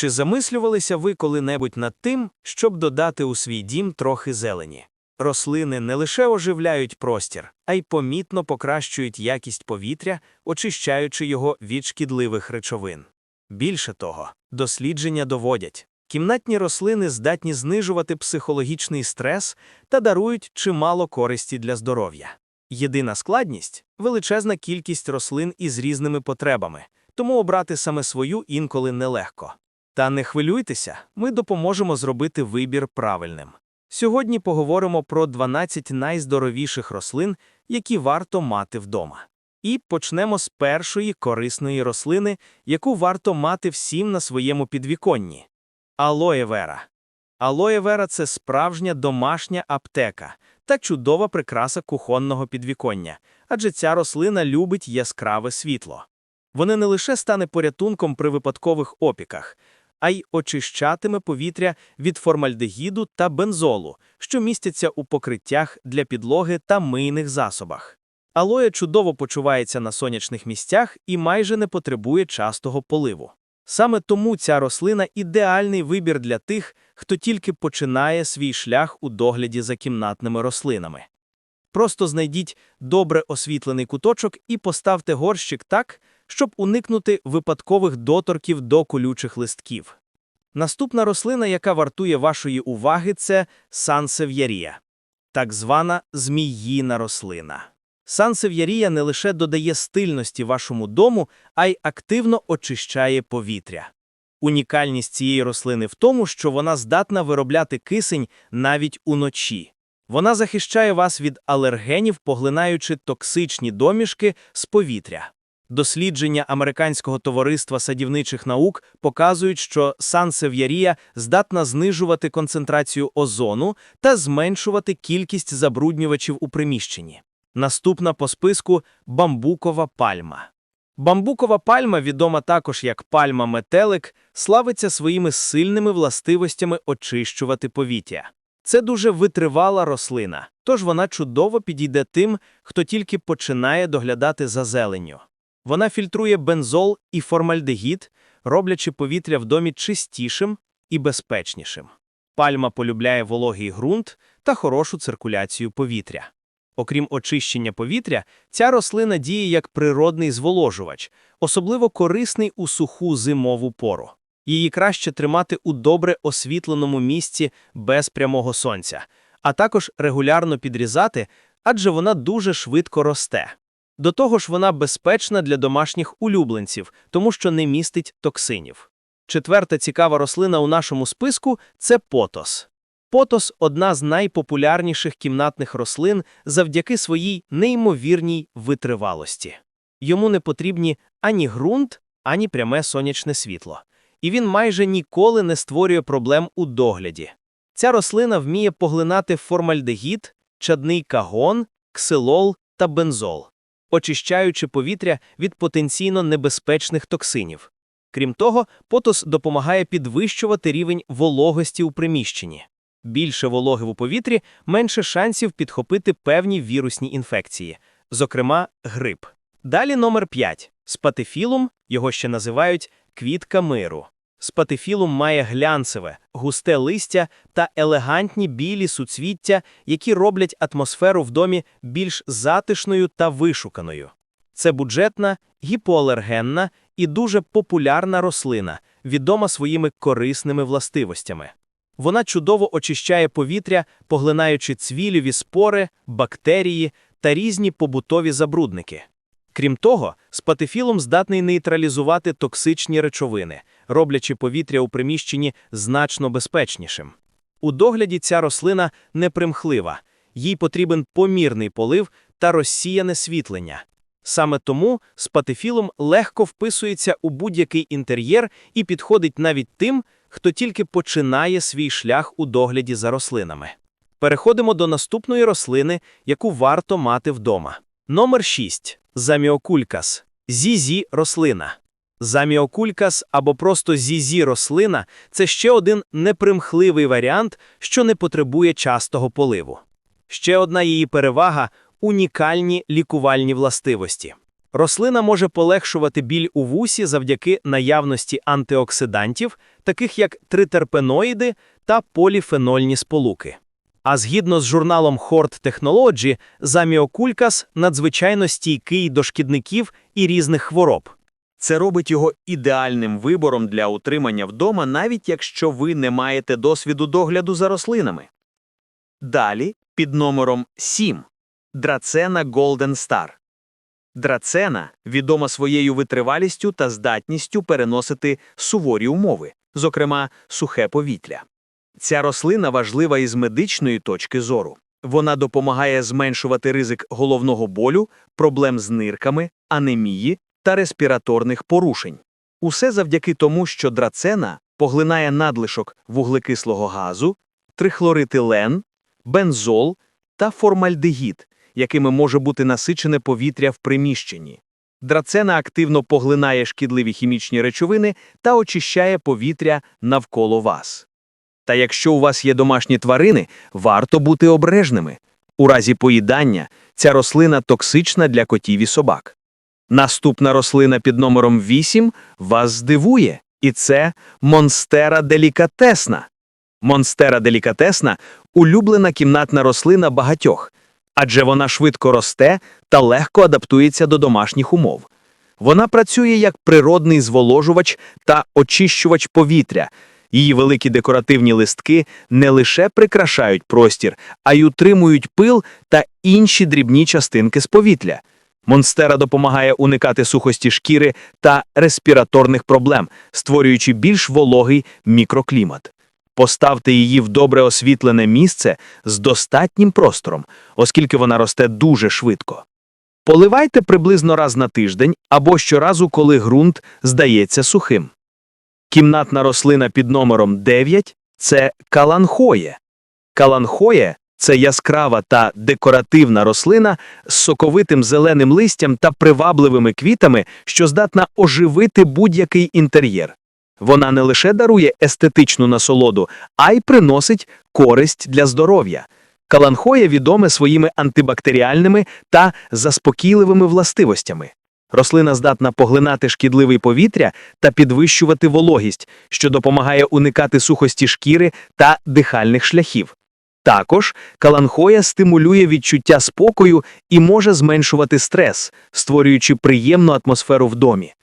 Чи замислювалися ви коли-небудь над тим, щоб додати у свій дім трохи зелені? Рослини не лише оживляють простір, а й помітно покращують якість повітря, очищаючи його від шкідливих речовин. Більше того, дослідження доводять, кімнатні рослини здатні знижувати психологічний стрес та дарують чимало користі для здоров'я. Єдина складність величезна кількість рослин із різними потребами, тому обрати саме свою інколи нелегко. Та не хвилюйтеся, ми допоможемо зробити вибір правильним. Сьогодні поговоримо про 12 найздоровіших рослин, які варто мати вдома. І почнемо з першої корисної рослини, яку варто мати всім на своєму підвіконні алоє вера. Алоє вера це справжня домашня аптека та чудова прикраса кухонного підвіконня, адже ця рослина любить яскраве світло. Вони не лише стане порятунком при випадкових опіках, а й очищатиме повітря від формальдегіду та бензолу, що містяться у покриттях для підлоги та мийних засобах. Алоє чудово почувається на сонячних місцях і майже не потребує частого поливу. Саме тому ця рослина ідеальний вибір для тих, хто тільки починає свій шлях у догляді за кімнатними рослинами. Просто знайдіть добре освітлений куточок і поставте горщик так, щоб уникнути випадкових доторків до колючих листків. Наступна рослина, яка вартує вашої уваги, це сансев'ярія, так звана зміїна рослина. Сансев'ярія не лише додає стильності вашому дому, а й активно очищає повітря. Унікальність цієї рослини в тому, що вона здатна виробляти кисень навіть уночі. Вона захищає вас від алергенів, поглинаючи токсичні домішки з повітря. Дослідження Американського товариства садівничих наук показують, що сансев'ярія здатна знижувати концентрацію озону та зменшувати кількість забруднювачів у приміщенні. Наступна по списку бамбукова пальма. Бамбукова пальма, відома також як пальма метелик, славиться своїми сильними властивостями очищувати повітря. Це дуже витривала рослина, тож вона чудово підійде тим, хто тільки починає доглядати за зеленню. Вона фільтрує бензол і формальдегід, роблячи повітря в домі чистішим і безпечнішим. Пальма полюбляє вологий ґрунт та хорошу циркуляцію повітря. Окрім очищення повітря, ця рослина діє як природний зволожувач, особливо корисний у суху зимову пору. Її краще тримати у добре освітленому місці без прямого сонця, а також регулярно підрізати, адже вона дуже швидко росте. До того ж, вона безпечна для домашніх улюбленців, тому що не містить токсинів. Четверта цікава рослина у нашому списку це потос. Потос одна з найпопулярніших кімнатних рослин завдяки своїй неймовірній витривалості. Йому не потрібні ані ґрунт, ані пряме сонячне світло. І він майже ніколи не створює проблем у догляді. Ця рослина вміє поглинати формальдегід, чадний кагон, ксилол та бензол, очищаючи повітря від потенційно небезпечних токсинів. Крім того, потос допомагає підвищувати рівень вологості у приміщенні. Більше вологи у повітрі, менше шансів підхопити певні вірусні інфекції, зокрема грип. Далі номер 5. Спатифілум, його ще називають квітка миру. Спатифілум має глянцеве, густе листя та елегантні білі суцвіття, які роблять атмосферу в домі більш затишною та вишуканою. Це бюджетна, гіпоалергенна і дуже популярна рослина, відома своїми корисними властивостями. Вона чудово очищає повітря, поглинаючи цвіліві спори, бактерії та різні побутові забрудники. Крім того, спатифілум здатний нейтралізувати токсичні речовини, роблячи повітря у приміщенні значно безпечнішим. У догляді ця рослина непримхлива, їй потрібен помірний полив та розсіяне світлення. Саме тому спатифілум легко вписується у будь-який інтер'єр і підходить навіть тим, хто тільки починає свій шлях у догляді за рослинами. Переходимо до наступної рослини, яку варто мати вдома. Номер 6. Заміокулькас. Зізі рослина. Заміокулькас або просто зізі рослина це ще один непримхливий варіант, що не потребує частого поливу. Ще одна її перевага унікальні лікувальні властивості. Рослина може полегшувати біль у вусі завдяки наявності антиоксидантів, таких як тритерпеноїди та поліфенольні сполуки. А згідно з журналом Hort Technology, заміокулькас надзвичайно стійкий до шкідників і різних хвороб. Це робить його ідеальним вибором для утримання вдома, навіть якщо ви не маєте досвіду догляду за рослинами. Далі, під номером 7. Драцена Golden Star. Драцена відома своєю витривалістю та здатністю переносити суворі умови, зокрема сухе повітря. Ця рослина важлива із медичної точки зору. Вона допомагає зменшувати ризик головного болю, проблем з нирками, анемії та респіраторних порушень. Усе завдяки тому, що драцена поглинає надлишок вуглекислого газу, трихлоритилен, бензол та формальдегід, якими може бути насичене повітря в приміщенні. Драцена активно поглинає шкідливі хімічні речовини та очищає повітря навколо вас. Та якщо у вас є домашні тварини, варто бути обережними. У разі поїдання ця рослина токсична для котів і собак. Наступна рослина під номером 8 вас здивує, і це монстера делікатесна. Монстера делікатесна – улюблена кімнатна рослина багатьох, адже вона швидко росте та легко адаптується до домашніх умов. Вона працює як природний зволожувач та очищувач повітря. Її великі декоративні листки не лише прикрашають простір, а й утримують пил та інші дрібні частинки з повітря. Монстера допомагає уникати сухості шкіри та респіраторних проблем, створюючи більш вологий мікроклімат. Поставте її в добре освітлене місце з достатнім простором, оскільки вона росте дуже швидко. Поливайте приблизно раз на тиждень або щоразу, коли ґрунт здається сухим. Кімнатна рослина під номером 9 – це каланхоє. Каланхоє – це яскрава та декоративна рослина з соковитим зеленим листям та привабливими квітами, що здатна оживити будь-який інтер'єр. Вона не лише дарує естетичну насолоду, а й приносить користь для здоров'я. Каланхоє відоме своїми антибактеріальними та заспокійливими властивостями. Рослина здатна поглинати шкідливе повітря та підвищувати вологість, що допомагає уникати сухості шкіри та дихальних шляхів. Також каланхоя стимулює відчуття спокою і може зменшувати стрес, створюючи приємну атмосферу в домі.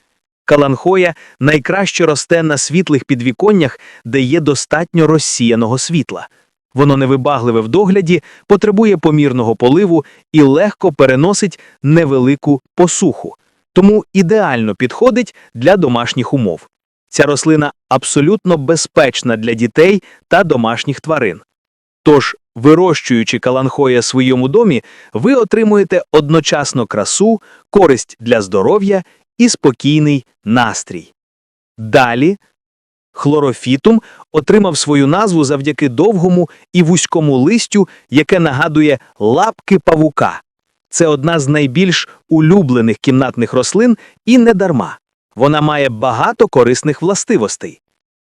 Каланхоя найкраще росте на світлих підвіконнях, де є достатньо розсіяного світла. Воно невибагливе в догляді, потребує помірного поливу і легко переносить невелику посуху, тому ідеально підходить для домашніх умов. Ця рослина абсолютно безпечна для дітей та домашніх тварин. Тож, вирощуючи каланхоя в своєму домі, ви отримуєте одночасно красу, користь для здоров'я і спокійний настрій. Далі хлорофітум отримав свою назву завдяки довгому і вузькому листю, яке нагадує лапки павука. Це одна з найбільш улюблених кімнатних рослин і не дарма. Вона має багато корисних властивостей.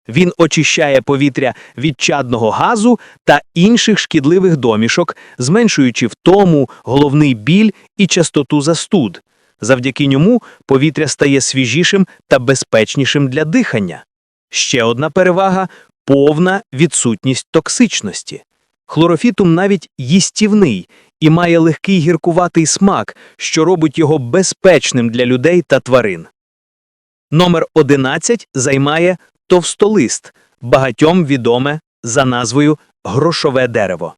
Він очищає повітря від чадного газу та інших шкідливих домішок, зменшуючи втому, головний біль і частоту застуд. Завдяки ньому повітря стає свіжішим та безпечнішим для дихання. Ще одна перевага повна відсутність токсичності. Хлорофітум навіть їстівний і має легкий гіркуватий смак, що робить його безпечним для людей та тварин. Номер 11 займає товстолист, багатьом відоме за назвою грошове дерево.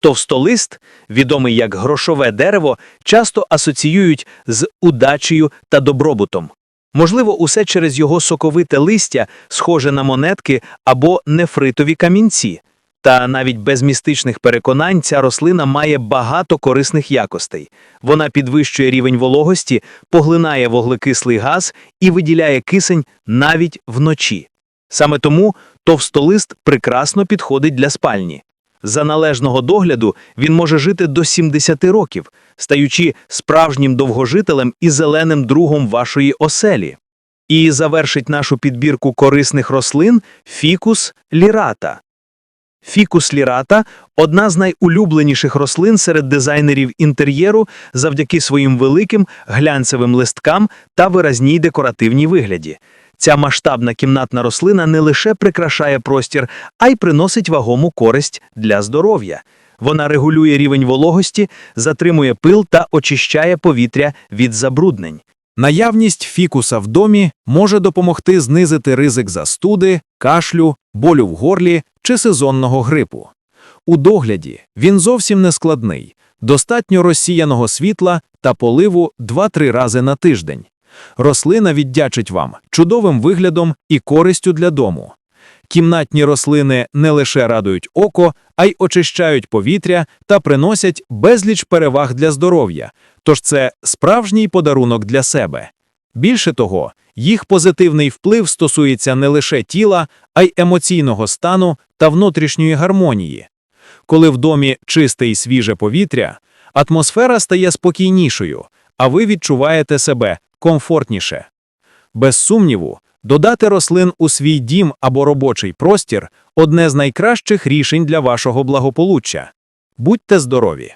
Товстолист, відомий як грошове дерево, часто асоціюють з удачею та добробутом. Можливо, усе через його соковите листя, схоже на монетки або нефритові камінці. Та навіть без містичних переконань ця рослина має багато корисних якостей. Вона підвищує рівень вологості, поглинає вуглекислий газ і виділяє кисень навіть вночі. Саме тому товстолист прекрасно підходить для спальні. За належного догляду він може жити до 70 років, стаючи справжнім довгожителем і зеленим другом вашої оселі. І завершить нашу підбірку корисних рослин фікус лірата. Фікус лірата – одна з найулюбленіших рослин серед дизайнерів інтер'єру завдяки своїм великим глянцевим листкам та виразній декоративній вигляді. Ця масштабна кімнатна рослина не лише прикрашає простір, а й приносить вагому користь для здоров'я. Вона регулює рівень вологості, затримує пил та очищає повітря від забруднень. Наявність фікуса в домі може допомогти знизити ризик застуди, кашлю, болю в горлі чи сезонного грипу. У догляді він зовсім не складний, достатньо розсіяного світла та поливу 2-3 рази на тиждень. Рослина віддячить вам чудовим виглядом і користю для дому. Кімнатні рослини не лише радують око, а й очищають повітря та приносять безліч переваг для здоров'я, тож це справжній подарунок для себе. Більше того, їх позитивний вплив стосується не лише тіла, а й емоційного стану та внутрішньої гармонії. Коли в домі чисте і свіже повітря, атмосфера стає спокійнішою, а ви відчуваєте себе комфортніше. Без сумніву, додати рослин у свій дім або робочий простір одне з найкращих рішень для вашого благополуччя. Будьте здорові!